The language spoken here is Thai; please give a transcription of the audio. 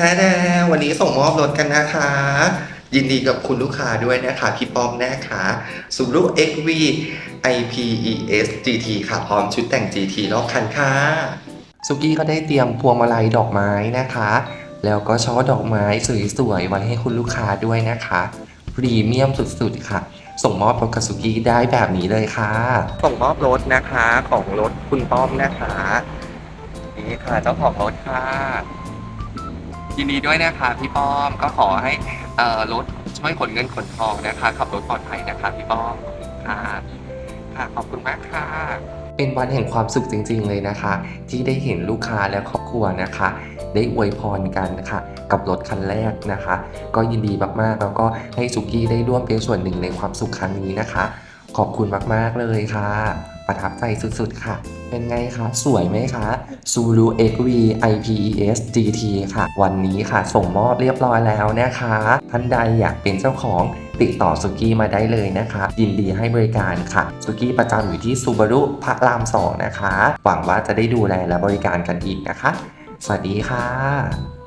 ท้แน่วันนี้ส่งมอบรถกันนะคะ ยินดีกับคุณลูกค้าด้วยนะคะ พี่ป้อมนะคะ Subaru XV IPES GT ค่ะ พร้อมชุดแต่ง GT รอบคันค่ะสุกี้ก็ได้เตรียมพวงมาลัยดอกไม้นะคะ แล้วก็ช่อดอกไม้สวยๆไว้ให้คุณลูกค้าด้วยนะคะพรีเมียมสุดๆค่ะ ส่งมอบรถกับสุกี้ได้แบบนี้เลยค่ะ ส่งมอบรถนะคะของรถคุณป้อมนะคะ นี่ค่ะเจ้าของรถค่ะ ยินดีด้วยนะคะพี่ป้อมก็ขอให้เอ่อรถช่วยขนเงินขนทองนะคะ ขับรถปลอดภัยนะคะพี่ป้อมค่ะค่ะขอบคุณมากค่ะ เป็นวันแห่งความสุขจริง ๆ เลยนะคะ ที่ได้เห็นลูกค้าและครอบครัวนะคะ ได้อวยพรกันค่ะกับรถคันแรกนะคะ ก็ยินดีมากๆแล้วก็ให้สุกี้ได้ร่วมเป็นส่วนหนึ่งในความสุขครั้งนี้นะคะ ขอบคุณมากๆเลยค่ะ ประทับใจสุดๆ ค่ะ เป็นไงคะ สวยไหมคะ Subaru XV IPES GT ค่ะ วันนี้ค่ะส่งมอบเรียบร้อยแล้วนะคะ ท่านใดอยากเป็นเจ้าของติดต่อสุกี้มาได้เลยนะคะ ยินดีให้บริการค่ะสุกี้ประจำอยู่ที่ Subaru พระราม2นะคะ หวังว่าจะได้ดูแลและบริการกันอีกนะคะ สวัสดีค่ะ